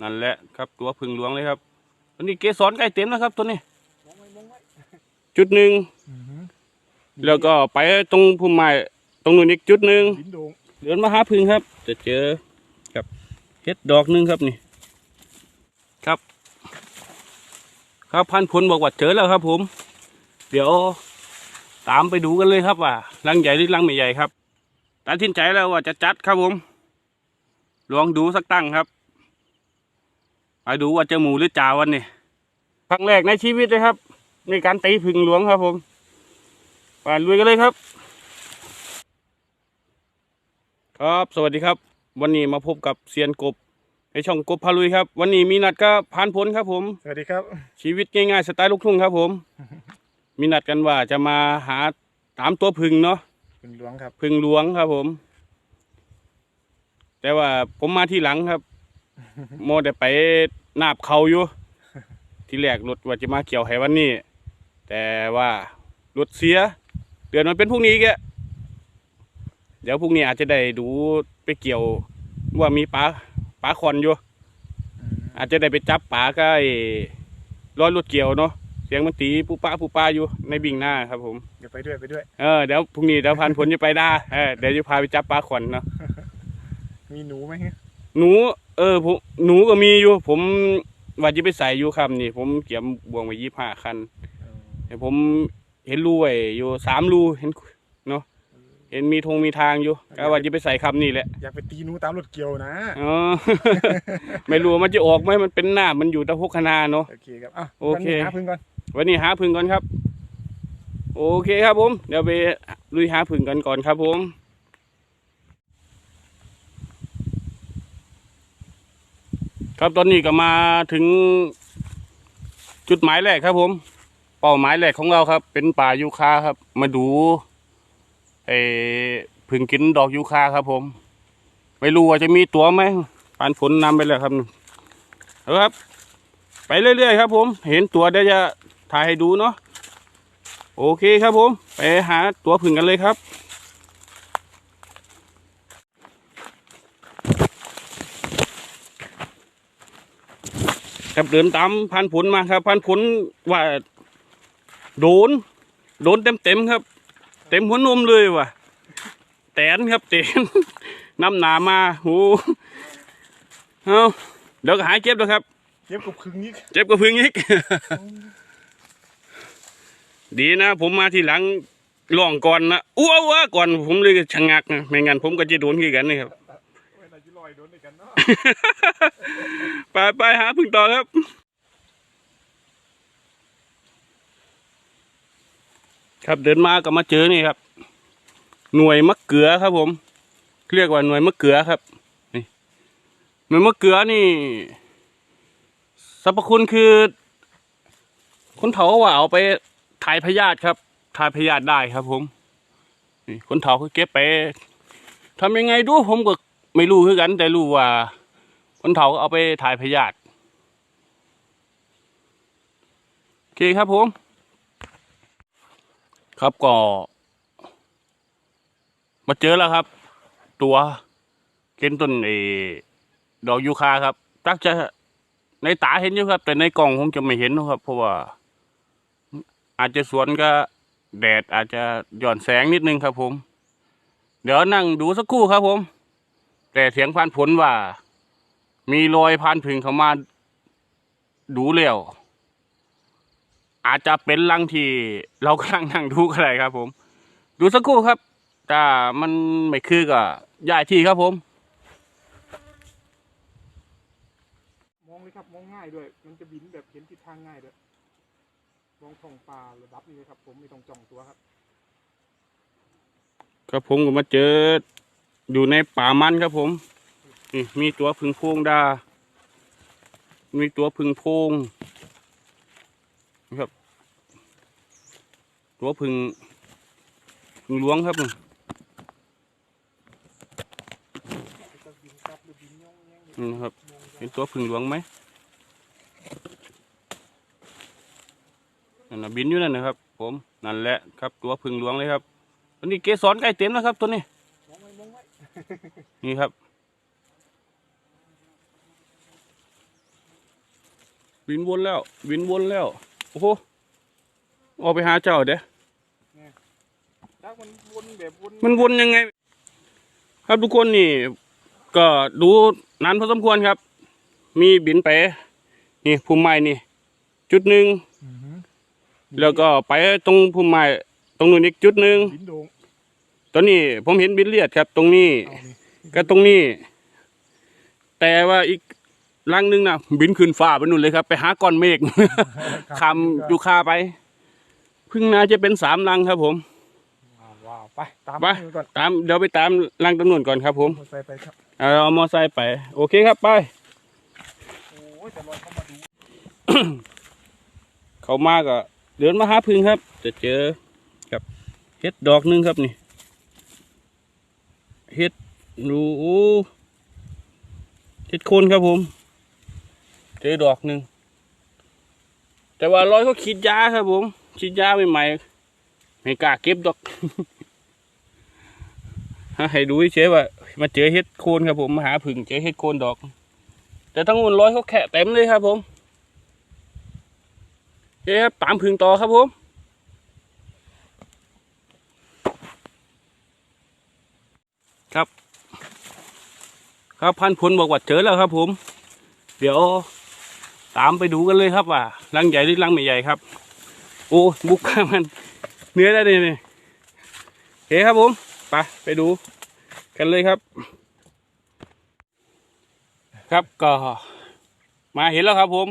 นั่นแหละครับตัวพึ่งหลวงเลยครับตัวนี้เกสรใกล้เต็มแล้วครับ ตัวนี้มองไว้มองไว้จุดหนึ่งอือหือแล้วก็ไปตรงพุ่มไม้ตรงนู้นอีกจุดหนึ่งบินโดงเดินมาหาพึ่งครับ จะเจอกับเห็ดดอกหนึงครับนี่ ครับ ครับพันพลบอกว่าเจอแล้วครับ ผม เดี๋ยวตามไปดูกันเลยครับว่ารังใหญ่หรือรังไม่ใหญ่ครับตัดสินใจแล้วว่าจะจัดครับผม ลองดูสักตั้งครับ ไปดูว่าจะหมูหรือจ่าวันนี้ครั้งแรกในชีวิตเลยครับ ในการตีพึ่งหลวงครับผมไปลุยกันเลยครับ ครับสวัสดีครับ วันนี้มาพบกับเซียนกบในช่องกบพาลุยครับ วันนี้มีนัดก็ผ่านผลครับผม สวัสดีครับ ชีวิตง่ายๆสไตล์ลูกทุ่งครับผม มีนัดกันว่าจะมาหาตามตัวพึ่งเนาะคุณหลวงครับพึ่งหลวงครับผม แต่ว่าผมมาที่หลังครับโมแต่ไป นาบเขาอยู่ ที่แรกรถว่าจะมาเกี่ยวให้วันนี้ แต่ว่ารถเสีย เดือนมันเป็นพรุ่งนี้แกะเดี๋ยวพรุ่งนี้อาจจะได้ดูไปเกี่ยวว่ามีปลาปลาคอนอยู่อืมอาจจะได้ไปจับปลาก็ไอ้ร้อยรถเกี่ยวเนาะเสียงมันตีปูป้าปูป้าอยู่ในบิ่งหน้าครับผมเดี๋ยวไปด้วยไปด้วยเออเดี๋ยวพรุ่งนี้เดี๋ยวพันผลจะไปได้เออเดี๋ยวจะพาไปจับปลาขวัญเนาะมีหนูไหมฮะหนู เออผมหนูก็มีอยู่ ผมว่าจะไปใส่อยู่ครับนี่ ผมเกี่ยมบวงไว้ยี่ห้าคันเออแต่ผมเห็นรูไว้อยู่สามรูเห็นเนาะเห็นมีธงมีทางอยู่ก็ว่าจะไปใส่คำนี่แหละอยากไปตีหนูตามรถเกี่ยวนะอ๋อไม่รู้ว่ามันจะออกไหมมันเป็นหน้ามันอยู่ตะพุกคณาเนาะโอเคครับอะโอเควันนี้หาพึ่งก่อนวันนี้หาพึ่งก่อนครับ โอเคครับผม เดี๋ยวไปลุยหาพึ่งกันก่อนครับผม ครับตอนนี้ก็มาถึงจุดหมายแรกครับผม เป้าหมายแรกของเราครับ เป็นป่ายูคาครับ มาดูไอ้พึ่งกินดอกยูคาครับ ผม ไม่รู้ว่าจะมีตัวไหมปานฝนนำไปแล้วครับเอาครับ ไปเรื่อยๆครับ ผม เห็นตัวเดี๋ยวจะถ่ายให้ดูเนาะโอเคครับผม ไปหาตัวผึ่งกันเลยครับ ครับเดินตามพันผลมาครับ พันผลว่าโดน โดนเต็มๆครับ เต็มหัวนมเลยว่ะแตนครับแตนน้ำหนามาโอ้เอาเดี๋ยวก็หายเก็บแล้วครับเก็บกับพึ่งนี้เจ็บกว่าพึ่งอีกดีนะ ผมมาทีหลังล่องก่อนนะอ้ววะก่อนผมเลยชะงักนะไม่งั้นผมก็จะโดนขี้กันนี่ครับเวลาจะล อยโดนด้วยกันเนาะ ไปไปหาพึ่งต่อครับครับเดินมาก็มาเจอนี่ครับ หน่วยมะเขือครับ ผมเรียกว่าหน่วยมะเขือครับนี่หน่วยมะเขือนี่สรรพคุณคือคนเฒ่าว่าเอาไปถ่ายพยาธิครับถ่ายพยาธิได้ครับ ผม นี่คนเฒ่าคือเก็บไปทำยังไงดูผมก็ ไม่รู้คือกัน แต่รู้ว่าคนเฒ่าเอาไปถ่ายพยาธิโอเคครับผม ครับก็ มาเจอแล้วครับ ตัวเก้นต้นเอดอกยูคาครับตักจะในตาเห็นอยู่ครับ แต่ในกล่องคงจะไม่เห็นนะครับ เพราะว่า อาจจะสวนก็แดดอาจจะหย่อนแสงนิดนึงครับผม เดี๋ยวนั่งดูสักครู่ครับผม แต่เสียงพานผลว่า มีรอยพานผึ่งเข้ามาดูเร็วอาจจะเป็นรังที่เรากำลังนั่งดูก็ได้ครับ ผม ดูสักครู่ครับถ้ามันไม่คือก็ย้ายที่ครับผม มองเลยครับมองง่ายด้วย มันจะบินแบบเห็นทิศทางง่ายด้วยมองท้องฟ้าระดับนี้เลยครับ ผมไม่ต้องจ้องตัวครับ ครับผมก็มาเจอ อยู่ในป่ามันครับผมนี่มีตัวพึ่งโพงดา มีตัวพึ่งโพงนะครับ ตัวพึ่งพึ่งหลวงครับนี่นะครับเห็นตัวพึ่งหลวงไหมนั่นนะบินอยู่นั่นนะครับ ผมนั่นแหละครับ ตัวพึ่งหลวงเลยครับตัวนี้เกสรใกล้เต็มแล้วครับตัวนี้ นี่ครับบินวนแล้วบินวนแล้ว โอ้โหออกไปหาเจ้าเด้ถ้ามันวนแบบวนมันวนยังไง ครับทุกคนนี่ ก็ดูนานพอสมควรครับ มีบินไป นี่พุ่มไม้นี่ จุดหนึ่งอือฮึแล้วก็ไปตรงพุ่มไม้ตรงนู้นอีกจุดหนึ่งบินโด่ง ตอนนี้ผมเห็นบินเลียดครับ ตรงนี้เอานี่ก็ตรงนี้ แต่ว่าอีกลังหนึงนะบินขึ้นฟ้าไปนู่นเลยครับ ไปหาก้อนเมฆคำยูคาไปเพึ่งน่าจะเป็นสามลังครับ ผมว้าวว้าวไปตามไปมือก่อนตามเดี๋ยวไปตามลังตำรวจก่อนครับ ผมมอเตอร์ไซค์ไปครับเอาเอามอไซค์ไป โอเคครับไปโอ้ยแต่ลอยเข้ามาดูเขามาก็เดินมาหาพึ่งครับ จะเจอกับเห็ดดอกหนึงครับนี่ เห็ดดูเห็ดโคนครับผมเจอดอกหนึ่งแต่ว่าร้อยเขาขีดยาครับผมขีดยาใหม่ๆไม่กล้าเก็บดอกให้ดูเฉยๆว่ามาเจอเห็ดโคนครับผมมาหาพึ่งเจอเห็ดโคนดอก แต่ทั้งหมดร้อยเขาแขะเต็มเลยครับผมโอเคครับตามพึ่งต่อครับผม ครับ ครับพันพลบอกว่าเจอแล้วครับ ผม เดี๋ยวตามไปดูกันเลยครับว่ารังใหญ่หรือรังไม่ใหญ่ครับ โอ้บุกข้ามัน เนื้อได้เลยนี่โอเคครับผมไปไปดูกันเลยครับ ครับก็มาเห็นแล้วครับ ผม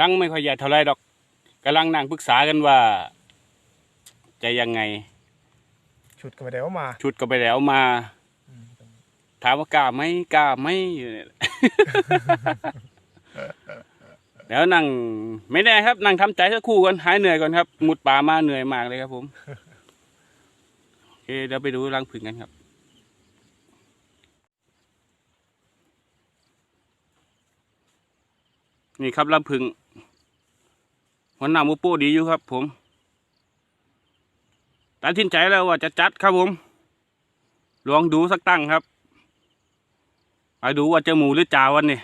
รังไม่ค่อยใหญ่เท่าไรดอกกำลังนั่งปรึกษากันว่า จะยังไง ชุดก็ไม่ได้เอามา ชุดก็ไปแล้วมา ถามว่ากล้าไหมกล้าไหมอยู่เนี่ย แล้วนั่งไม่แน่ครับ นั่งทำใจสักครู่ก่อนหายเหนื่อยก่อนครับมุดป่ามาเหนื่อยมากเลยครับ ผมโอเคเดี๋ยวไปดูรังผึ่งกันครับนี่ครับรังผึ่งหัวหน้าหมูปูดีอยู่ครับ ผมตัดสินใจแล้วว่าจะจัดครับผม ลองดูสักตั้งครับ ไปดูว่าจะหมูหรือจ่าวันนี้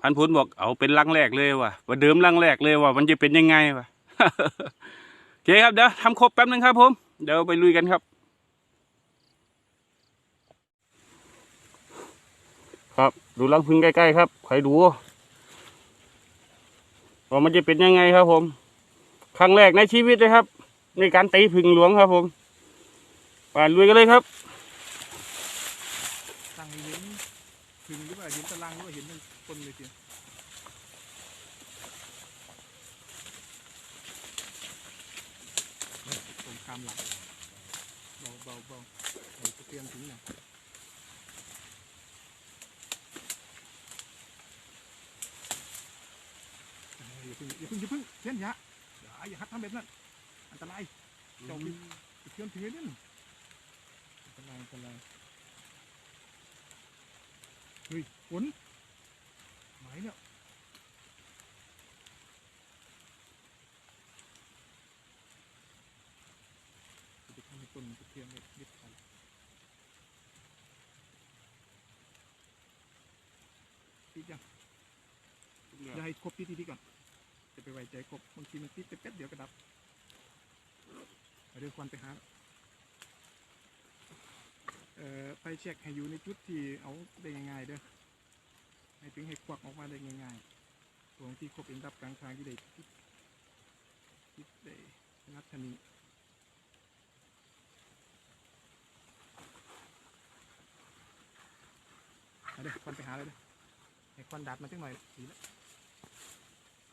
พันพุนบอกเอาเป็นลังแรกเลยว่ะว่าเดิมลังแรกเลยว่ะมันจะเป็นยังไงวะโอเคครับเดี๋ยวทำครบแป๊บนึงครับผมเดี๋ยวไปลุยกันครับ ครับดูลังพึ่งใกล้ๆครับใครดูว่ามันจะเป็นยังไงครับผม ครั้งแรกในชีวิตเลยครับ ในการตีพึ่งหลวงครับผมไปลุยกันเลยครับ ตั้งเห็นถึงหรือว่า เห็นตารางหรือว่าเห็นเป็นคนเลยเทียวตรงกลามหลังเบาเบาเบาเดี๋ยวจะเตรียมถึงหน่อยเอ้ยอย่าเพิ่งอย่าเพิ่งอย่าเพิ่งเทียนอยาอย่าอย่าหัดทำแบบนั้นอันตรายเจ้าพี่เทียนถือเนี่ยอันตรายอันตราย เฮ้ยฝนไหนเนี่ยจะไปทำให้ต้นมันจะเทียมเลยยึดไปติดยังอย่าให้ครบที่ที่ก่อน จะไปไว้ใจครบบางทีมันติดไปแป๊บเดียวก็ดับเอาเดี๋ยวควันไปหา เอ่อไฟแช็กให้อยู่ในจุดที่เอาได้ง่ายๆเด้อให้ถึงให้ควักออกมาได้ง่ายๆตรงที่ครบเองดับกลางทางที่ได้คิดคิดได้นัดทนีเอาเด้อควันไปหาเลยเด้อให้ควันดับมาจังหน่อยดีแล้ว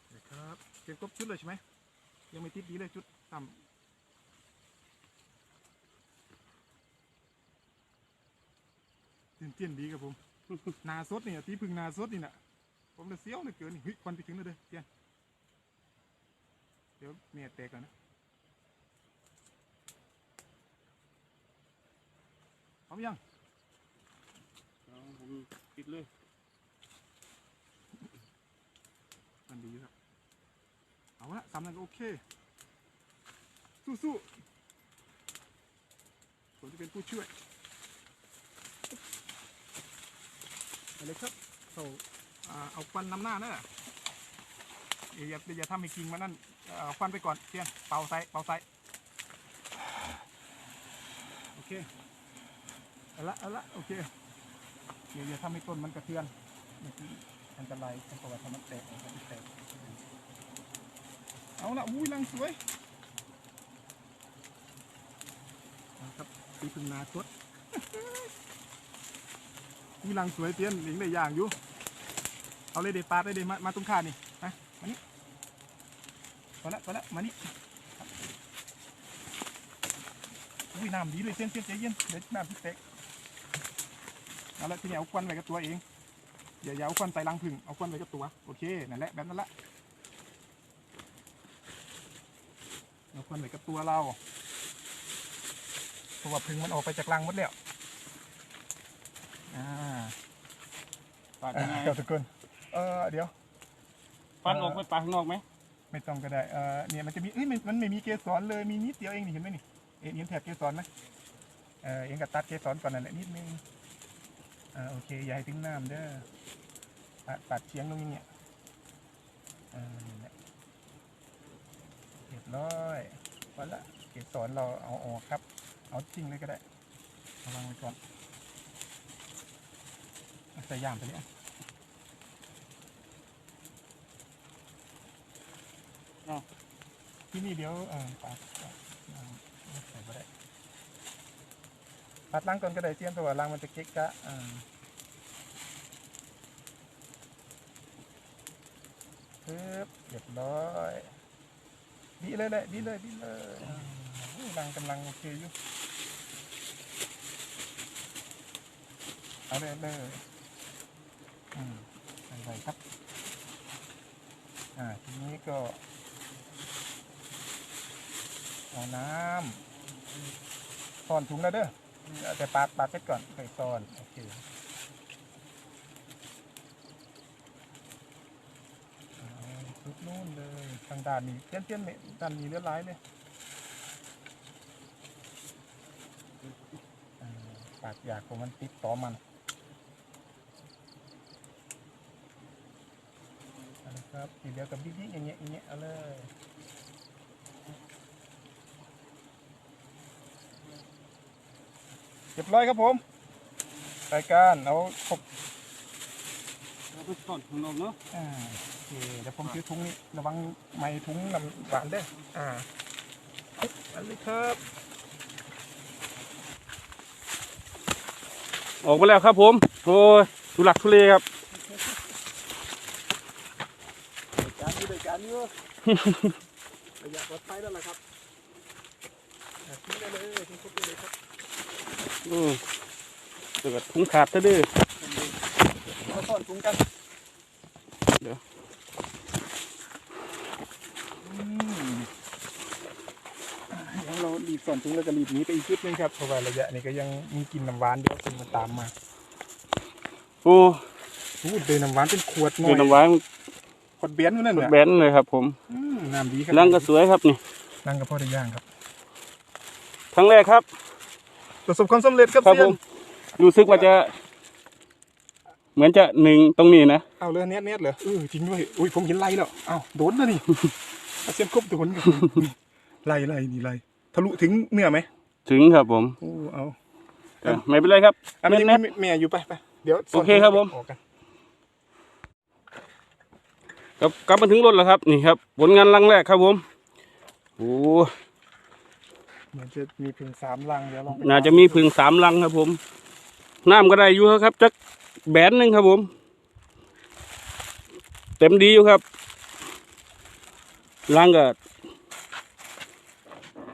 เดี๋ยวครับเก็บครบชุดเลยใช่ไหมยังไม่ติดดีเลยจุดต่ำ ตื่นเต้นดีครับผม นาสดเนี่ยตีพึ่งนาสดนี่นะผมเลยเสี้ยวเหลยเกินนี่เฮ้ยควันไปถึงเลยเด้อเตี้ยนเดี๋ยวเมียแตกก่อนนะพร้อมยังผมปิดเลยมันดีอยู่ครับเอาละสามนันก็โอเค สู้ๆผมจะเป็นผู้ช่วยไป เลยครับเขาอ่าเอาควันนำหน้าเนอะอย่าอย่าอย่าทำให้กิ่งมันนั่นเอาควันไปก่อนเพียงเป่าใส่เป่าใส่โอเคเอาละเอาละโอเคเดี๋ยวอย่าทำให้ต้นมันกระเทือนอันตรายอันตรายทำมันแตกทำมันแตกเอาละอุ้ยลังสวยครับตีพึ่งนาชด อุ้ยลังสวยเตี้ยนหลิงได้อย่างอยู่ เอาเลยเดปาดเลยเดมามาตรงขานี่มามานี่พอละพอละมานี่อุ้ยน้ำดีเลยเตี้ยนเตี้ยนใจเย็นเดี๋ยวน้ำพี่เตกเอาละทีนี้เอาควันไว้กับตัวเองอย่าอย่าเอาควันใส่ลังผึ่งเอาควันไว้กับตัวโอเคนั่นแหละแบบนั้นละเอาควันไว้กับตัวเราเพราะว่าผึ่งมันออกไปจากรังหมดแล้ว ปาดยังไงเจ้าทุกคนเออเดี๋ยวฟันออกไปปาดข้างนอกไหมไม่ต้องก็ได้เออเนี่ยมันจะมีเอ้ยมันมันไม่มีเกสรเลยมีนิดเดียวเองนี่เห็นไหมนี่เอ็นเห็นแถบเกสรไหมเออเองก็ตัดเกสรก่อนนั่นแหละนิดนึงอ่าโอเคอย่าให้ถึงน้ำเด้อปัดปัดเฉียงลงอย่างเงี้ยเออนั่นแหละเรียบร้อยพอละเกสรเราเอาออกครับ เอาจริงเลยก็ได้เอาวางไว้ก่อน เอาใส่ย่ามไปเนี่ยที่นี่เดี๋ยวเออปัดปัดเอาเอาใส่ก็ได้ปัดล้างก่อนก็ได้เตรียมตัวล้างมันจะเก๊กกะอ่าปึ๊บเรียบร้อยดีเลยแหละดีเลยดีเลยอ่าโอ้ยล้างกำลังโอเคอยู่เอาเลยเลย อืมอะไรครับ อ่า ทีนี้ก็เอาน้ำซ่อนถุงแล้วเด้อเอาแต่ปาดปาดเสร็จก่อนค่อยซ่อนโอเคเอาชุดนู่นเลยทางด้านนี้เตี้ยนเตี้ยนเนี่ยด้านนี้เลือดร้ายเลยปากอยากของมันติดต่อมันเอาละ ครับทีเดียวกับบิ๊กๆอย่างเงี้ยอย่างเงี้ยเอาเลยเรียบร้อยครับผมรายการเอาครบเอาไปซ่อนข้างนอกเนาะอ่าโอเคเดี๋ยวผมซื้อถุงนี้ระวังไม้ถุงน้ำหวานเด้ออ่าอันนี้ครับ ออกไปแล้วครับผมโอ้ยทุลักทุเลครับ จานนี้เลยจานนี้ ระยะปลอดภัยแล้วล่ะครับอ่าทิ้งได้เลยทิ้งครบได้เลยครับอืมเดี๋ยวก็ถุงขาดซะดื้อมาซ่อนถุงกัน เดี๋ยวอืมอ่าเดี๋ยวเรารีบซ่อนถุงแล้วก็รีบหนีไปอีกชุดนึงครับเพราะว่าระยะนี้ก็ยังมีกลินน้ำหวานเดี๋ยวคนมันตามมา โอ้พูดเลยน้ำหวานเป็นขวดหน่อเป็ยนน้ำหวาน ขวดเบียนอยู่นั่นเนี่ยแบนเลยครับ ผมอืมน้ำดีครับรังก็สวยครับนี่นั่งกับพ่อได้ย่างครับ ครั้งแรกครับ ประสบความสำเร็จครับครับเซีผยนมรู้สึกว่าจะ เหมือนจะหนึ่งตรงนี้นะเอาเลยเน็ตเน็ตเหรอเออจริงด้วยอุ้ยผมเห็นไล่แล้วอ้าวโดนแล้วนี่ เอาเซียนกบโดนครับนี่ไล่ไล่นี่ไล่ทะลุถึงเนื้อไหมถึงครับ ผมโอ้เอาเออไม่เป็นไรครับอันนี้เน็ตมีแม่อยู่ไปไปเดี๋ยวส่วนโอเคครับผม ออกกัน กลับกลับมาถึงรถแล้วครับนี่ครับผลงานรังแรกครับผมโอ้เหมือนจะมีเพียงสามลังเดี๋ยวลองไปน่าจะมีพึ่งสามรังครับ ผมน้ำก็ได้อยู่ครับจักแบนหนึ่งครับผม เต็มดีอยู่ครับรังก็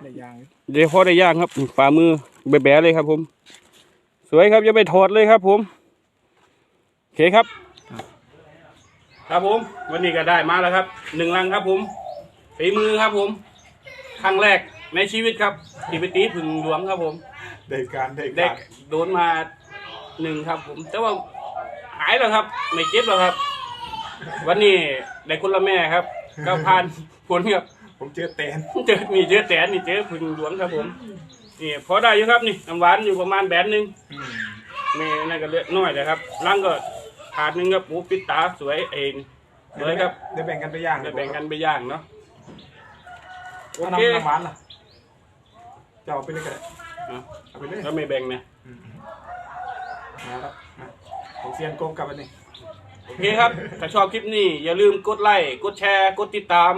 ในยางเดี๋ยวพอได้ย่างครับฝ่ามือแบะๆเลยครับ ผม สวยครับอย่าไปถอดเลยครับ ผมโอเคครับ ครับผม วันนี้ก็ได้มาแล้วครับหนึ่งรังครับผมฝีมือครับผม ครั้งแรกในชีวิตครับที่ไปตีผึ่งหลวงครับผมได้การได้เด็กโดนมาหนึ่งครับ ผม แต่ว่าหายแล้วครับ ไม่เจ็บแล้วครับ วันนี้ได้คนละแม่ครับก็ผ่านผลครับผมเจอแตนเจอนี่เจอแสนนี่เจอพึ่งหลวงครับผมนี่พอได้อยู่ครับนี่น้ำหวานอยู่ประมาณแบนหนึ่งอืมแม่นั่นก็เล็กน้อยเลยครับรังก็ ถาดหนึงครับหมูปิดตาสวยเองสวยครับเดี๋ยวแบ่งกันไปย่างจะแบ่งกันไปย่างเนาะโอเอาเคน้ำน้ำหวานล่ะจะเอาไปเลยก็ได้อะเอาไปเลยก็ไม่แบ่งนะมาแล้วมาของเซียนโกงกลับอันนี้โอเคครับ ถ้าชอบคลิปนี้ อย่าลืมกดไลค์กดแชร์กดติดตาม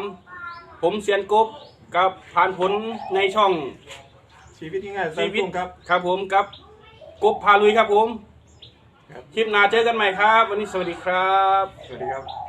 ผมเซียนกบกับผ่านผลในช่องชีวิตง่ายๆชีวิตโกงครับ ครับผมกับกบพาลุยครับผมครับ คลิปหน้าเจอกันใหม่ครับ วันนี้สวัสดีครับ สวัสดีครับ